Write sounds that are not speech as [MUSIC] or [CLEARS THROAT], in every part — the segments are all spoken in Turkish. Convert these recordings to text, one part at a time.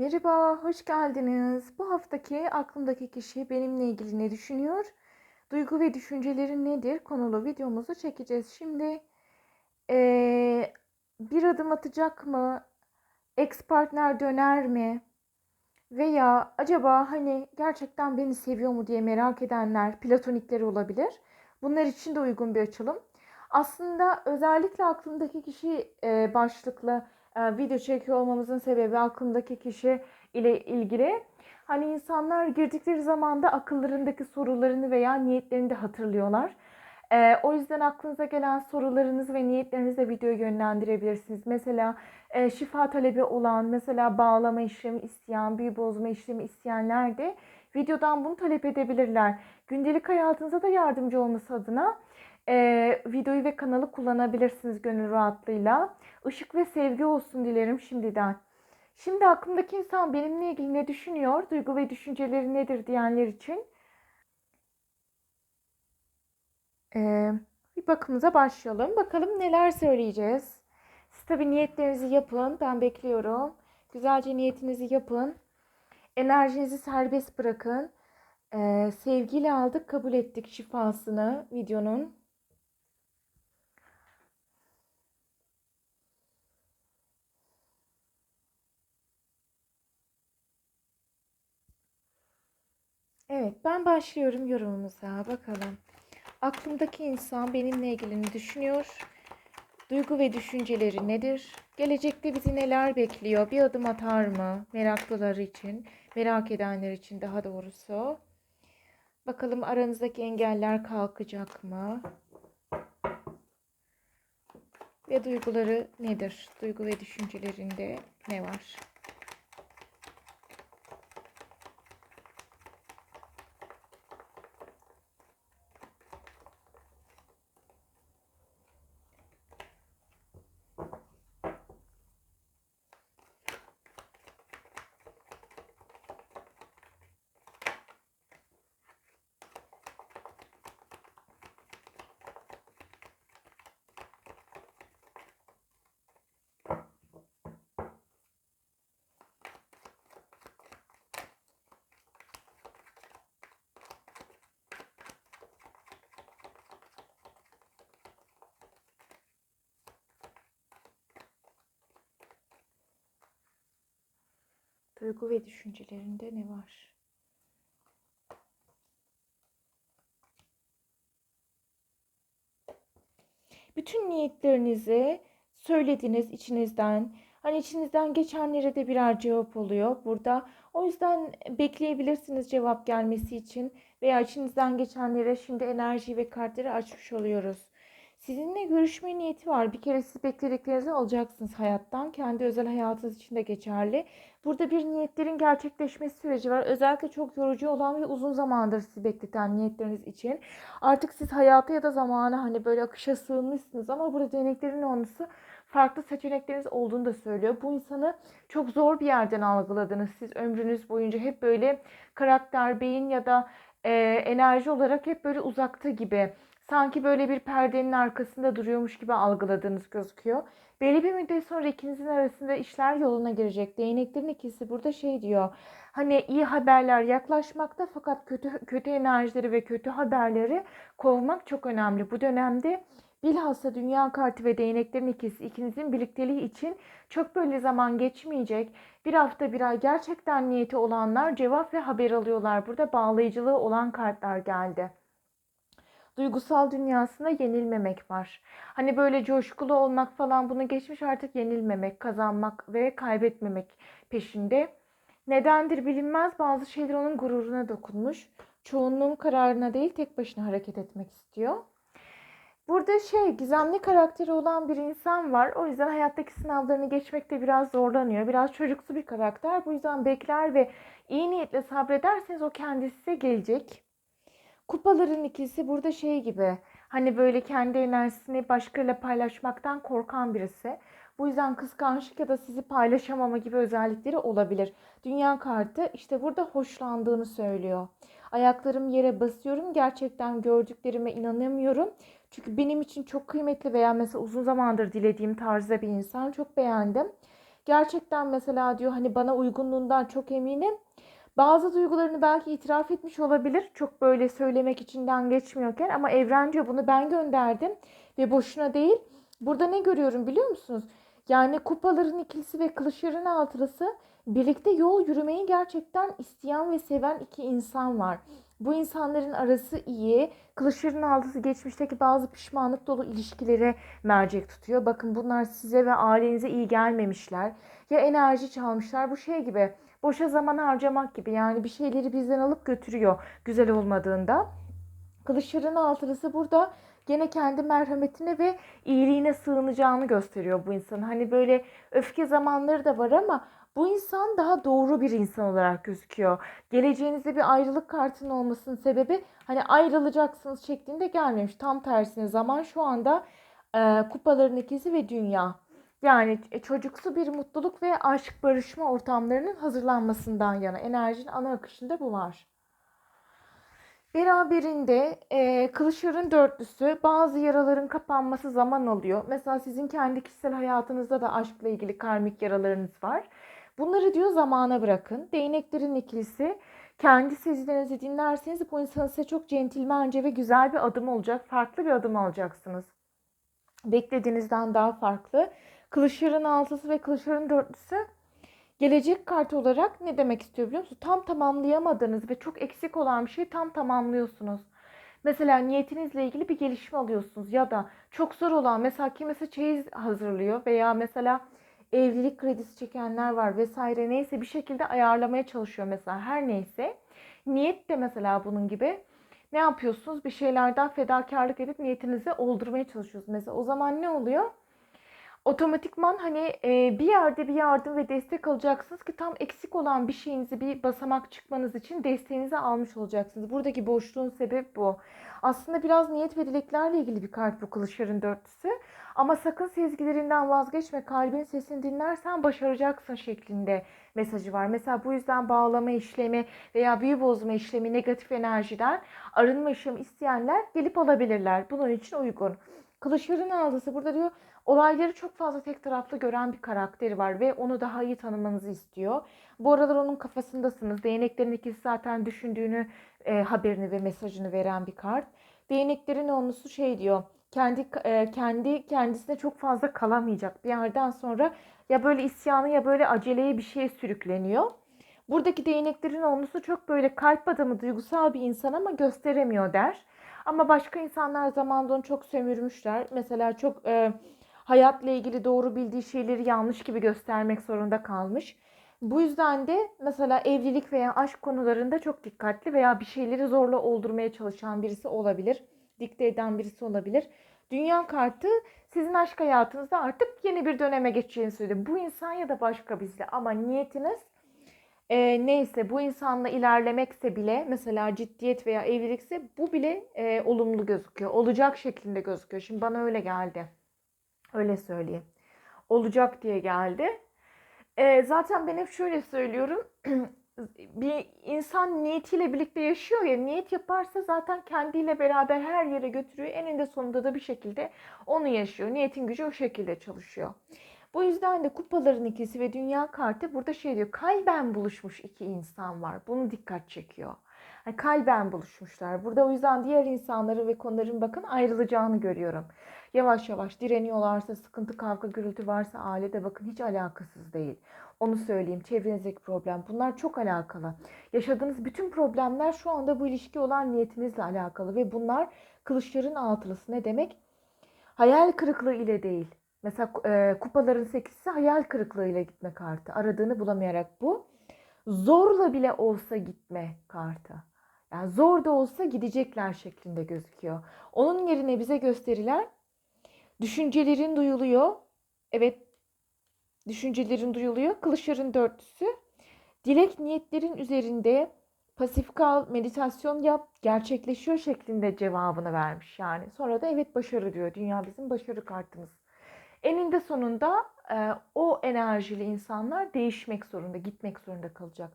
Merhaba, hoş geldiniz. Bu haftaki aklımdaki kişi benimle ilgili ne düşünüyor? Duygu ve düşünceleri nedir? Konulu videomuzu çekeceğiz. Şimdi eee, bir adım atacak mı? Ex partner döner mi? Veya acaba hani gerçekten beni seviyor mu diye merak edenler, platonikleri olabilir. Bunlar için de uygun bir açılım. Aslında özellikle aklımdaki kişi e, başlıklı video çekiyor olmamızın sebebi aklımdaki kişi ile ilgili. Hani insanlar girdikleri zaman da akıllarındaki sorularını veya niyetlerini de hatırlıyorlar. E, o yüzden aklınıza gelen sorularınızı ve niyetlerinizi de videoya yönlendirebilirsiniz. Mesela e, şifa talebi olan, mesela bağlama işlemi isteyen, büyü bozma işlemi isteyenler de videodan bunu talep edebilirler. Gündelik hayatınıza da yardımcı olması adına e, videoyu ve kanalı kullanabilirsiniz gönül rahatlığıyla. Işık ve sevgi olsun dilerim şimdiden. Şimdi aklımdaki insan benimle ilgili ne düşünüyor, duygu ve düşünceleri nedir diyenler için e, bir bakımıza başlayalım. Bakalım neler söyleyeceğiz. Siz tabii niyetlerinizi yapın. Ben bekliyorum. Güzelce niyetinizi yapın. Enerjinizi serbest bırakın. E, sevgiyle aldık, kabul ettik şifasını videonun. Evet, ben başlıyorum yorumumuza. Bakalım. Aklımdaki insan benimle ilgili ne düşünüyor? Duygu ve düşünceleri nedir? Gelecekte bizi neler bekliyor? Bir adım atar mı? Meraklılar için, merak edenler için daha doğrusu. Bakalım aranızdaki engeller kalkacak mı? Ve duyguları nedir? Duygu ve düşüncelerinde ne var? Duygu ve düşüncelerinde ne var? Bütün niyetlerinizi söylediğiniz içinizden, hani içinizden geçenlere de birer cevap oluyor burada. O yüzden bekleyebilirsiniz cevap gelmesi için veya içinizden geçenlere şimdi enerji ve kartları açmış oluyoruz. Sizinle görüşme niyeti var. Bir kere siz beklediklerinizi alacaksınız hayattan. Kendi özel hayatınız için de geçerli. Burada bir niyetlerin gerçekleşmesi süreci var. Özellikle çok yorucu olan ve uzun zamandır sizi bekleten niyetleriniz için. Artık siz hayata ya da zamana hani böyle akışa sığınmışsınız ama burada deneklerin olması farklı seçenekleriniz olduğunu da söylüyor. Bu insanı çok zor bir yerden algıladınız. Siz ömrünüz boyunca hep böyle karakter, beyin ya da e, enerji olarak hep böyle uzakta gibi sanki böyle bir perdenin arkasında duruyormuş gibi algıladığınız gözüküyor. Belli bir müddet sonra ikinizin arasında işler yoluna girecek. Değneklerin ikisi burada şey diyor. Hani iyi haberler yaklaşmakta fakat kötü kötü enerjileri ve kötü haberleri kovmak çok önemli. Bu dönemde bilhassa dünya kartı ve değneklerin ikisi ikinizin birlikteliği için çok böyle zaman geçmeyecek. Bir hafta bir ay gerçekten niyeti olanlar cevap ve haber alıyorlar. Burada bağlayıcılığı olan kartlar geldi duygusal dünyasında yenilmemek var. Hani böyle coşkulu olmak falan bunu geçmiş artık yenilmemek, kazanmak ve kaybetmemek peşinde. Nedendir bilinmez bazı şeyler onun gururuna dokunmuş. Çoğunluğun kararına değil tek başına hareket etmek istiyor. Burada şey gizemli karakteri olan bir insan var. O yüzden hayattaki sınavlarını geçmekte biraz zorlanıyor. Biraz çocuksu bir karakter. Bu yüzden bekler ve iyi niyetle sabrederseniz o kendisi size gelecek. Kupaların ikisi burada şey gibi. Hani böyle kendi enerjisini başkalarıyla paylaşmaktan korkan birisi. Bu yüzden kıskançlık ya da sizi paylaşamama gibi özellikleri olabilir. Dünya kartı işte burada hoşlandığını söylüyor. Ayaklarım yere basıyorum. Gerçekten gördüklerime inanamıyorum. Çünkü benim için çok kıymetli veya mesela uzun zamandır dilediğim tarzda bir insan. Çok beğendim. Gerçekten mesela diyor hani bana uygunluğundan çok eminim. Bazı duygularını belki itiraf etmiş olabilir. Çok böyle söylemek içinden geçmiyorken ama evren diyor bunu ben gönderdim ve boşuna değil. Burada ne görüyorum biliyor musunuz? Yani kupaların ikilisi ve kılıçların altılısı birlikte yol yürümeyi gerçekten isteyen ve seven iki insan var. Bu insanların arası iyi. Kılıçların altısı geçmişteki bazı pişmanlık dolu ilişkilere mercek tutuyor. Bakın bunlar size ve ailenize iyi gelmemişler. Ya enerji çalmışlar. Bu şey gibi boşa zaman harcamak gibi. Yani bir şeyleri bizden alıp götürüyor güzel olmadığında. Kılıçların altılısı burada gene kendi merhametine ve iyiliğine sığınacağını gösteriyor bu insanın. Hani böyle öfke zamanları da var ama bu insan daha doğru bir insan olarak gözüküyor. Geleceğinizde bir ayrılık kartının olmasının sebebi hani ayrılacaksınız şeklinde gelmemiş. Tam tersine zaman şu anda e, kupaların ikisi ve dünya. Yani çocuksu bir mutluluk ve aşk barışma ortamlarının hazırlanmasından yana enerjinin ana akışında bu var. Beraberinde e, kılıçların dörtlüsü bazı yaraların kapanması zaman alıyor. Mesela sizin kendi kişisel hayatınızda da aşkla ilgili karmik yaralarınız var. Bunları diyor zamana bırakın. Değneklerin ikilisi kendi sezgilerinizi dinlerseniz bu insanın size çok centilmence ve güzel bir adım olacak. Farklı bir adım alacaksınız. Beklediğinizden daha farklı. Kılıçların altısı ve kılıçların dörtlüsü gelecek kartı olarak ne demek istiyor biliyor musunuz? Tam tamamlayamadığınız ve çok eksik olan bir şeyi tam tamamlıyorsunuz. Mesela niyetinizle ilgili bir gelişme alıyorsunuz ya da çok zor olan mesela kimisi çeyiz hazırlıyor veya mesela evlilik kredisi çekenler var vesaire neyse bir şekilde ayarlamaya çalışıyor mesela her neyse. Niyet de mesela bunun gibi. Ne yapıyorsunuz? Bir şeylerden fedakarlık edip niyetinizi oldurmaya çalışıyorsunuz. Mesela o zaman ne oluyor? Otomatikman hani e, bir yerde bir yardım ve destek alacaksınız ki tam eksik olan bir şeyinizi bir basamak çıkmanız için desteğinizi almış olacaksınız. Buradaki boşluğun sebebi bu. Aslında biraz niyet ve dileklerle ilgili bir kart bu kılıçların dörtlüsü. Ama sakın sezgilerinden vazgeçme. Kalbin sesini dinlersen başaracaksın şeklinde mesajı var. Mesela bu yüzden bağlama işlemi veya büyü bozma işlemi negatif enerjiden arınma işlemi isteyenler gelip alabilirler. Bunun için uygun. Kılıçların aldısı burada diyor olayları çok fazla tek taraflı gören bir karakteri var ve onu daha iyi tanımanızı istiyor. Bu aralar onun kafasındasınız. Değneklerin ikisi zaten düşündüğünü e, haberini ve mesajını veren bir kart. Değneklerin onlusu şey diyor. Kendi e, kendi kendisine çok fazla kalamayacak. Bir yerden sonra ya böyle isyanı ya böyle aceleye bir şeye sürükleniyor. Buradaki değneklerin onlusu çok böyle kalp adamı, duygusal bir insan ama gösteremiyor der. Ama başka insanlar zamanda onu çok sömürmüşler. Mesela çok e, hayatla ilgili doğru bildiği şeyleri yanlış gibi göstermek zorunda kalmış. Bu yüzden de mesela evlilik veya aşk konularında çok dikkatli veya bir şeyleri zorla oldurmaya çalışan birisi olabilir. Dikte eden birisi olabilir. Dünya kartı sizin aşk hayatınızda artık yeni bir döneme geçeceğini söylüyor. Bu insan ya da başka birisi ama niyetiniz e, neyse bu insanla ilerlemekse bile mesela ciddiyet veya evlilikse bu bile e, olumlu gözüküyor. Olacak şeklinde gözüküyor. Şimdi bana öyle geldi. Öyle söyleyeyim. Olacak diye geldi. E, zaten ben hep şöyle söylüyorum. [CLEARS THROAT] bir insan niyetiyle birlikte yaşıyor ya niyet yaparsa zaten kendiyle beraber her yere götürüyor. Eninde sonunda da bir şekilde onu yaşıyor. Niyetin gücü o şekilde çalışıyor. Bu yüzden de kupaların ikisi ve dünya kartı burada şey diyor. Kalben buluşmuş iki insan var. Bunu dikkat çekiyor. Yani kalben buluşmuşlar. Burada o yüzden diğer insanların ve konuların bakın ayrılacağını görüyorum. Yavaş yavaş direniyorlarsa, sıkıntı, kavga, gürültü varsa ailede bakın hiç alakasız değil. Onu söyleyeyim. Çevrenizdeki problem. Bunlar çok alakalı. Yaşadığınız bütün problemler şu anda bu ilişki olan niyetinizle alakalı ve bunlar kılıçların altılısı ne demek? Hayal kırıklığı ile değil Mesela e, kupaların sekizisi hayal kırıklığıyla gitme kartı. Aradığını bulamayarak bu. Zorla bile olsa gitme kartı. Yani zor da olsa gidecekler şeklinde gözüküyor. Onun yerine bize gösterilen düşüncelerin duyuluyor. Evet düşüncelerin duyuluyor. Kılıçların dörtlüsü. Dilek niyetlerin üzerinde pasif kal, meditasyon yap, gerçekleşiyor şeklinde cevabını vermiş yani. Sonra da evet başarı diyor. Dünya bizim başarı kartımız. Eninde sonunda e, o enerjili insanlar değişmek zorunda, gitmek zorunda kalacak.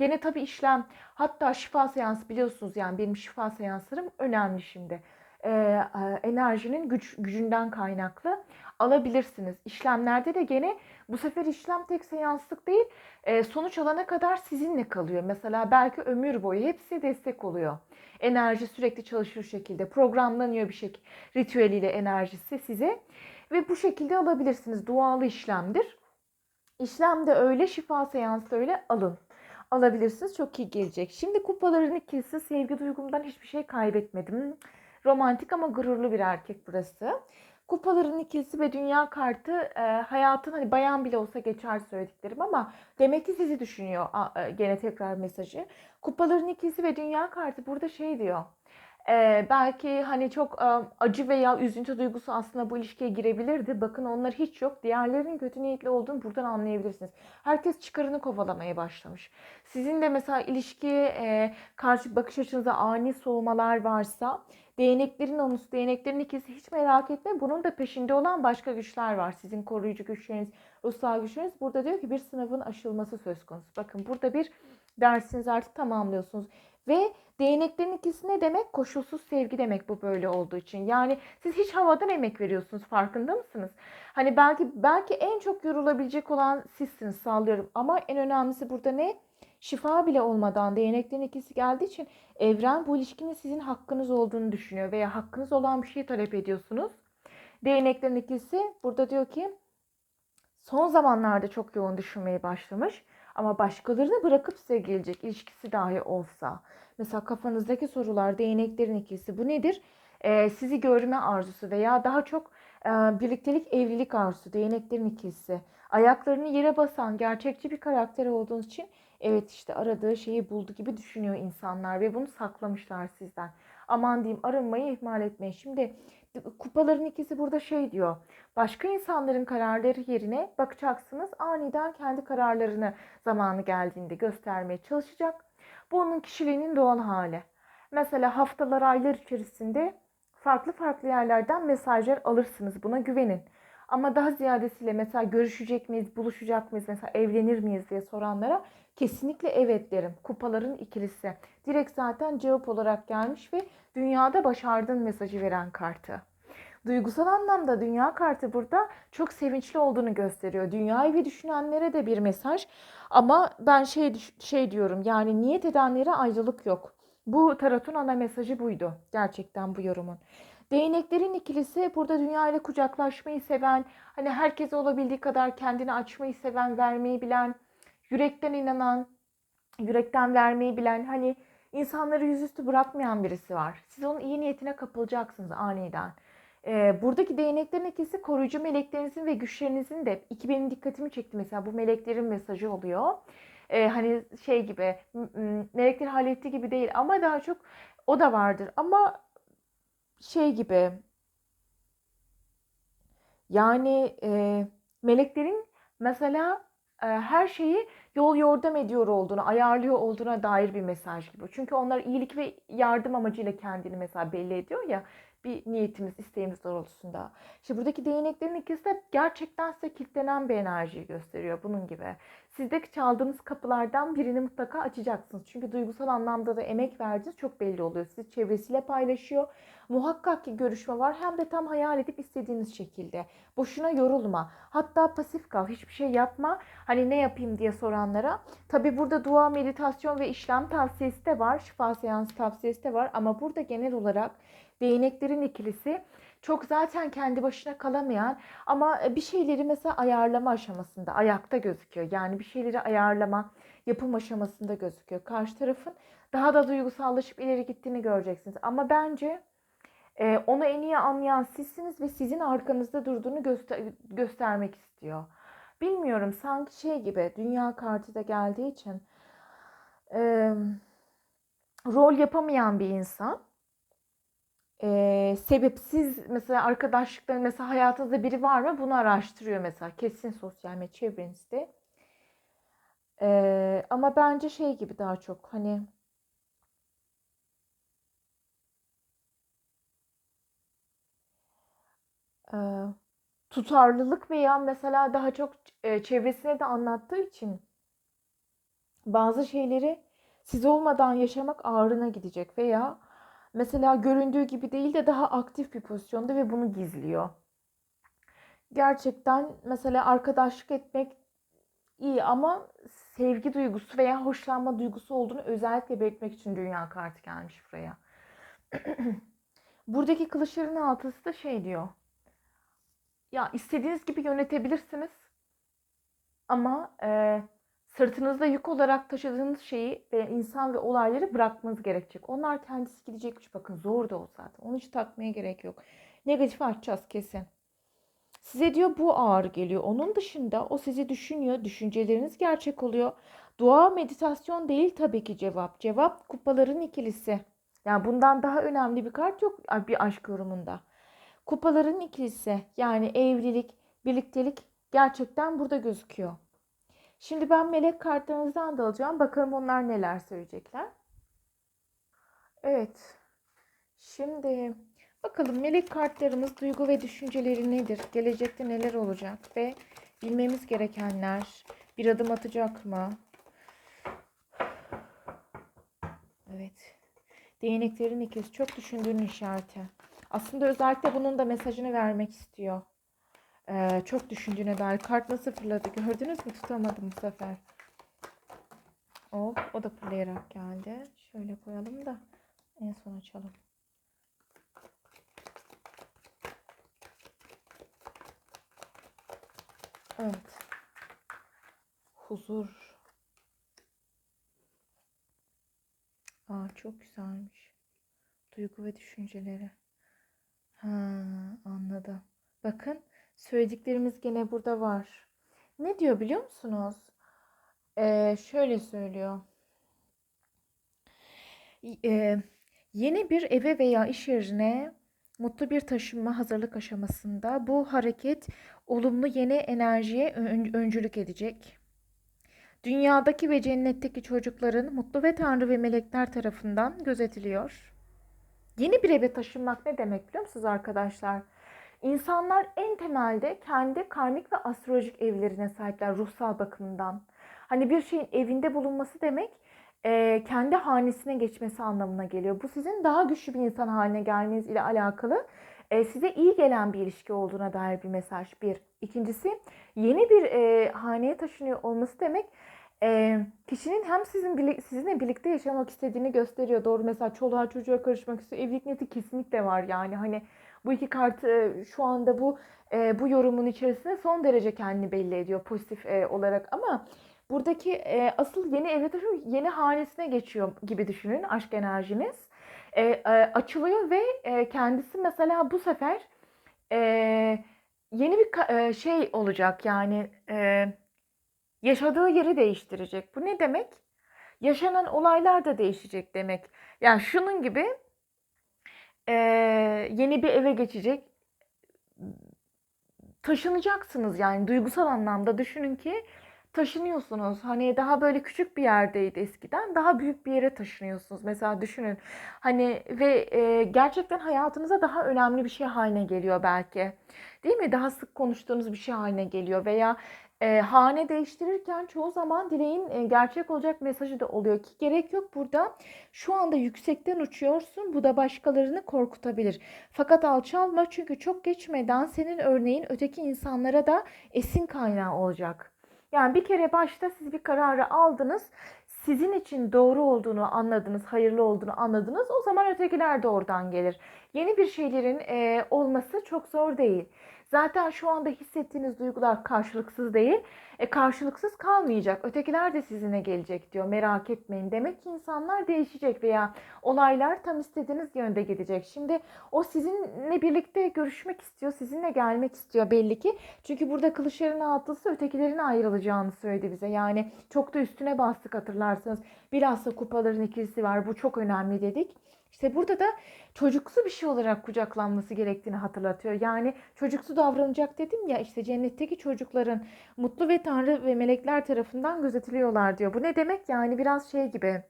Yine tabii işlem hatta şifa seansı biliyorsunuz yani benim şifa seanslarım önemli şimdi. e, e, enerjinin güç gücünden kaynaklı alabilirsiniz. İşlemlerde de gene bu sefer işlem tek seanslık değil, e, sonuç alana kadar sizinle kalıyor. Mesela belki ömür boyu hepsi destek oluyor. Enerji sürekli çalışır şekilde programlanıyor bir şekilde ritüeliyle enerjisi size ve bu şekilde alabilirsiniz. Dualı işlemdir. İşlem de öyle, şifa seansı da öyle alın. Alabilirsiniz. Çok iyi gelecek. Şimdi kupaların ikisi sevgi duygumdan hiçbir şey kaybetmedim. Romantik ama gururlu bir erkek burası. Kupaların ikilisi ve dünya kartı e, hayatın hani bayan bile olsa geçer söylediklerim ama demek ki sizi düşünüyor a, e, gene tekrar mesajı. Kupaların ikilisi ve dünya kartı burada şey diyor. E, belki hani çok e, acı veya üzüntü duygusu aslında bu ilişkiye girebilirdi. Bakın onlar hiç yok. Diğerlerinin kötü niyetli olduğunu buradan anlayabilirsiniz. Herkes çıkarını kovalamaya başlamış. Sizin de mesela ilişkiye e, karşı bakış açınıza ani soğumalar varsa Değneklerin onusu, değneklerin ikisi hiç merak etme. Bunun da peşinde olan başka güçler var. Sizin koruyucu güçleriniz, ruhsal güçleriniz. Burada diyor ki bir sınavın aşılması söz konusu. Bakın burada bir dersinizi artık tamamlıyorsunuz. Ve değneklerin ikisi ne demek? Koşulsuz sevgi demek bu böyle olduğu için. Yani siz hiç havadan emek veriyorsunuz farkında mısınız? Hani belki belki en çok yorulabilecek olan sizsiniz sağlıyorum. Ama en önemlisi burada ne? Şifa bile olmadan değneklerin ikisi geldiği için evren bu ilişkinin sizin hakkınız olduğunu düşünüyor veya hakkınız olan bir şey talep ediyorsunuz. Değneklerin ikisi burada diyor ki son zamanlarda çok yoğun düşünmeye başlamış ama başkalarını bırakıp size gelecek ilişkisi dahi olsa. Mesela kafanızdaki sorular değneklerin ikisi bu nedir? Ee, sizi görme arzusu veya daha çok e, birliktelik evlilik arzusu değneklerin ikisi. Ayaklarını yere basan gerçekçi bir karakter olduğunuz için evet işte aradığı şeyi buldu gibi düşünüyor insanlar ve bunu saklamışlar sizden. Aman diyeyim arınmayı ihmal etmeyin. Şimdi kupaların ikisi burada şey diyor. Başka insanların kararları yerine bakacaksınız aniden kendi kararlarını zamanı geldiğinde göstermeye çalışacak. Bu onun kişiliğinin doğal hali. Mesela haftalar, aylar içerisinde farklı farklı yerlerden mesajlar alırsınız. Buna güvenin. Ama daha ziyadesiyle mesela görüşecek miyiz, buluşacak mıyız, mesela evlenir miyiz diye soranlara kesinlikle evet derim. Kupaların ikilisi. Direkt zaten cevap olarak gelmiş ve dünyada başardın mesajı veren kartı. Duygusal anlamda dünya kartı burada çok sevinçli olduğunu gösteriyor. Dünyayı ve düşünenlere de bir mesaj. Ama ben şey şey diyorum yani niyet edenlere ayrılık yok. Bu tarotun ana mesajı buydu. Gerçekten bu yorumun. Değneklerin ikilisi burada dünya ile kucaklaşmayı seven, hani herkese olabildiği kadar kendini açmayı seven, vermeyi bilen, yürekten inanan, yürekten vermeyi bilen, hani insanları yüzüstü bırakmayan birisi var. Siz onun iyi niyetine kapılacaksınız aniden. Ee, buradaki değneklerin ikisi koruyucu meleklerinizin ve güçlerinizin de iki benim dikkatimi çekti mesela bu meleklerin mesajı oluyor. Ee, hani şey gibi melekler halletti gibi değil ama daha çok o da vardır ama şey gibi yani e, meleklerin mesela her şeyi yol yordam ediyor olduğunu, ayarlıyor olduğuna dair bir mesaj gibi. Çünkü onlar iyilik ve yardım amacıyla kendini mesela belli ediyor ya bir niyetimiz, isteğimiz doğrultusunda. İşte buradaki değneklerin ikisi de gerçekten size kilitlenen bir enerjiyi gösteriyor bunun gibi. Sizdeki çaldığınız kapılardan birini mutlaka açacaksınız. Çünkü duygusal anlamda da emek verdiğiniz çok belli oluyor. Sizi çevresiyle paylaşıyor. Muhakkak ki görüşme var. Hem de tam hayal edip istediğiniz şekilde. Boşuna yorulma. Hatta pasif kal. Hiçbir şey yapma. Hani ne yapayım diye soranlara. Tabi burada dua, meditasyon ve işlem tavsiyesi de var. Şifa seansı tavsiyesi de var. Ama burada genel olarak değneklerin ikilisi çok zaten kendi başına kalamayan ama bir şeyleri mesela ayarlama aşamasında ayakta gözüküyor. Yani bir şeyleri ayarlama, yapım aşamasında gözüküyor. Karşı tarafın daha da duygusallaşıp ileri gittiğini göreceksiniz. Ama bence e, onu en iyi anlayan sizsiniz ve sizin arkanızda durduğunu göster göstermek istiyor. Bilmiyorum sanki şey gibi dünya kartı da geldiği için e, rol yapamayan bir insan e, sebepsiz mesela arkadaşlıkları mesela hayatınızda biri var mı bunu araştırıyor mesela kesin sosyal medya çevrenizde. E, ama bence şey gibi daha çok hani e, tutarlılık veya mesela daha çok e, çevresine de anlattığı için bazı şeyleri siz olmadan yaşamak ağrına gidecek veya mesela göründüğü gibi değil de daha aktif bir pozisyonda ve bunu gizliyor. Gerçekten mesela arkadaşlık etmek iyi ama sevgi duygusu veya hoşlanma duygusu olduğunu özellikle belirtmek için dünya kartı gelmiş buraya. [CLEARS THROAT] Buradaki kılıçların altısı da şey diyor. Ya istediğiniz gibi yönetebilirsiniz. Ama e, sırtınızda yük olarak taşıdığınız şeyi ve insan ve olayları bırakmanız gerekecek. Onlar kendisi gidecekmiş bakın zor da o zaten. Onu hiç takmaya gerek yok. Negatif açacağız kesin. Size diyor bu ağır geliyor. Onun dışında o sizi düşünüyor. Düşünceleriniz gerçek oluyor. Dua meditasyon değil tabii ki cevap. Cevap kupaların ikilisi. Yani bundan daha önemli bir kart yok bir aşk yorumunda. Kupaların ikilisi yani evlilik, birliktelik gerçekten burada gözüküyor. Şimdi ben melek kartlarınızdan da alacağım. Bakalım onlar neler söyleyecekler. Evet. Şimdi bakalım melek kartlarımız duygu ve düşünceleri nedir? Gelecekte neler olacak ve bilmemiz gerekenler bir adım atacak mı? Evet. Değneklerin ikisi çok düşündüğün işareti. Aslında özellikle bunun da mesajını vermek istiyor. Ee, çok düşündüğüne dair. Kart nasıl fırladı gördünüz mü? Tutamadım bu sefer. Hop o da fırlayarak geldi. Şöyle koyalım da en son açalım. Evet. Huzur. Aa çok güzelmiş. Duygu ve düşünceleri. Ha anladım. Bakın Söylediklerimiz gene burada var. Ne diyor biliyor musunuz? Ee, şöyle söylüyor. Ee, yeni bir eve veya iş yerine mutlu bir taşınma hazırlık aşamasında bu hareket olumlu yeni enerjiye ön, öncülük edecek. Dünyadaki ve cennetteki çocukların mutlu ve tanrı ve melekler tarafından gözetiliyor. Yeni bir eve taşınmak ne demek biliyor musunuz arkadaşlar? İnsanlar en temelde kendi karmik ve astrolojik evlerine sahipler ruhsal bakımdan. Hani bir şeyin evinde bulunması demek e, kendi hanesine geçmesi anlamına geliyor. Bu sizin daha güçlü bir insan haline gelmeniz ile alakalı e, size iyi gelen bir ilişki olduğuna dair bir mesaj. Bir. İkincisi yeni bir e, haneye taşınıyor olması demek e, kişinin hem sizin sizinle birlikte yaşamak istediğini gösteriyor. Doğru mesela çoluğa çocuğa karışmak istiyor. Evlilik niyeti kesinlikle var yani hani bu iki kart e, şu anda bu e, bu yorumun içerisinde son derece kendini belli ediyor pozitif e, olarak ama buradaki asıl yeni evre yeni hanesine geçiyor gibi düşünün aşk enerjiniz. açılıyor ve kendisi mesela bu sefer yeni bir şey olacak yani yaşadığı yeri değiştirecek. Bu ne demek? Yaşanan olaylar da değişecek demek. Yani şunun gibi e, yeni bir eve geçecek. Taşınacaksınız yani duygusal anlamda düşünün ki taşınıyorsunuz. Hani daha böyle küçük bir yerdeydi eskiden. Daha büyük bir yere taşınıyorsunuz. Mesela düşünün. Hani ve e, gerçekten hayatınıza daha önemli bir şey haline geliyor belki. Değil mi? Daha sık konuştuğunuz bir şey haline geliyor veya e, hane değiştirirken çoğu zaman dileğin e, gerçek olacak mesajı da oluyor ki gerek yok burada. Şu anda yüksekten uçuyorsun. Bu da başkalarını korkutabilir. Fakat alçalma çünkü çok geçmeden senin örneğin öteki insanlara da esin kaynağı olacak. Yani bir kere başta siz bir kararı aldınız sizin için doğru olduğunu anladınız, hayırlı olduğunu anladınız. O zaman ötekiler de oradan gelir. Yeni bir şeylerin e, olması çok zor değil. Zaten şu anda hissettiğiniz duygular karşılıksız değil. E, karşılıksız kalmayacak. Ötekiler de sizinle gelecek diyor. Merak etmeyin. Demek ki insanlar değişecek veya olaylar tam istediğiniz yönde gidecek. Şimdi o sizinle birlikte görüşmek istiyor. Sizinle gelmek istiyor belli ki. Çünkü burada kılıçların altısı ötekilerin ayrılacağını söyledi bize. Yani çok da üstüne bastık hatırlarsanız. Bilhassa kupaların ikilisi var. Bu çok önemli dedik. İşte burada da çocuksu bir şey olarak kucaklanması gerektiğini hatırlatıyor. Yani çocuksu davranacak dedim ya işte cennetteki çocukların mutlu ve tanrı ve melekler tarafından gözetiliyorlar diyor. Bu ne demek? Yani biraz şey gibi.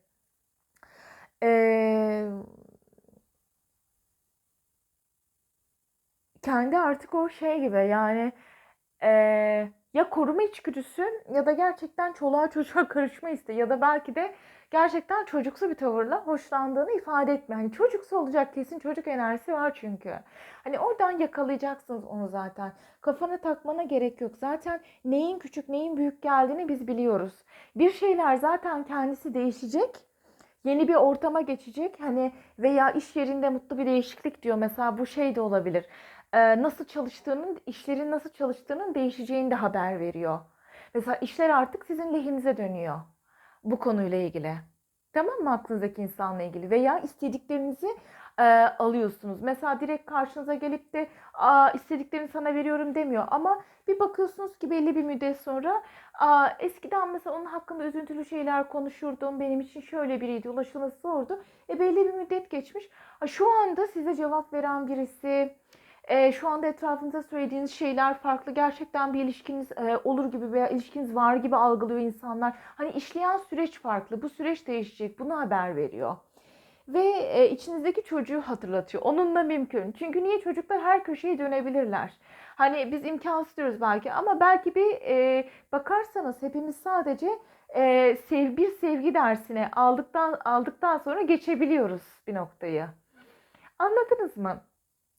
Ee, kendi artık o şey gibi yani e, ya koruma içgüdüsü ya da gerçekten çoluğa çocuğa [LAUGHS] karışma isteği ya da belki de gerçekten çocuksu bir tavırla hoşlandığını ifade etme. Hani çocuksu olacak kesin çocuk enerjisi var çünkü. Hani oradan yakalayacaksınız onu zaten. Kafana takmana gerek yok. Zaten neyin küçük neyin büyük geldiğini biz biliyoruz. Bir şeyler zaten kendisi değişecek. Yeni bir ortama geçecek. Hani veya iş yerinde mutlu bir değişiklik diyor. Mesela bu şey de olabilir. Ee, nasıl çalıştığının, işlerin nasıl çalıştığının değişeceğini de haber veriyor. Mesela işler artık sizin lehinize dönüyor bu konuyla ilgili. Tamam mı aklınızdaki insanla ilgili veya istediklerinizi e, alıyorsunuz. Mesela direkt karşınıza gelip de Aa, istediklerini sana veriyorum demiyor ama bir bakıyorsunuz ki belli bir müddet sonra Aa, eskiden mesela onun hakkında üzüntülü şeyler konuşurdum. Benim için şöyle biriydi, ulaşılması zordu. E belli bir müddet geçmiş. Şu anda size cevap veren birisi, e, şu anda etrafınıza söylediğiniz şeyler farklı. Gerçekten bir ilişkiniz e, olur gibi veya ilişkiniz var gibi algılıyor insanlar. Hani işleyen süreç farklı. Bu süreç değişecek. Bunu haber veriyor. Ve e, içinizdeki çocuğu hatırlatıyor. Onunla mümkün. Çünkü niye çocuklar her köşeye dönebilirler. Hani biz imkansız diyoruz belki ama belki bir e, bakarsanız hepimiz sadece e, sev, bir sevgi dersine aldıktan aldıktan sonra geçebiliyoruz bir noktayı. Anladınız mı?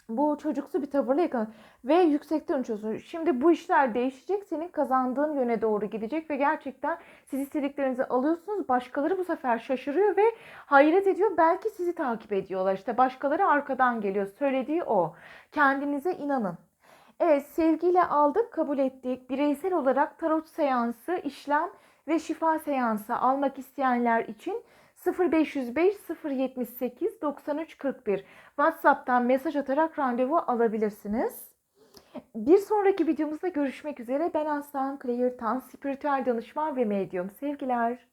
Bu çocuksu bir tavırla yakın ve yüksekten uçuyorsun. Şimdi bu işler değişecek. Senin kazandığın yöne doğru gidecek ve gerçekten siz istediklerinizi alıyorsunuz. Başkaları bu sefer şaşırıyor ve hayret ediyor. Belki sizi takip ediyorlar. İşte başkaları arkadan geliyor. Söylediği o. Kendinize inanın. Evet, sevgiyle aldık, kabul ettik. Bireysel olarak tarot seansı, işlem ve şifa seansı almak isteyenler için 0505 078 93 41 WhatsApp'tan mesaj atarak randevu alabilirsiniz. Bir sonraki videomuzda görüşmek üzere. Ben Aslan Claire Tan, spiritüel danışman ve medyum. Sevgiler.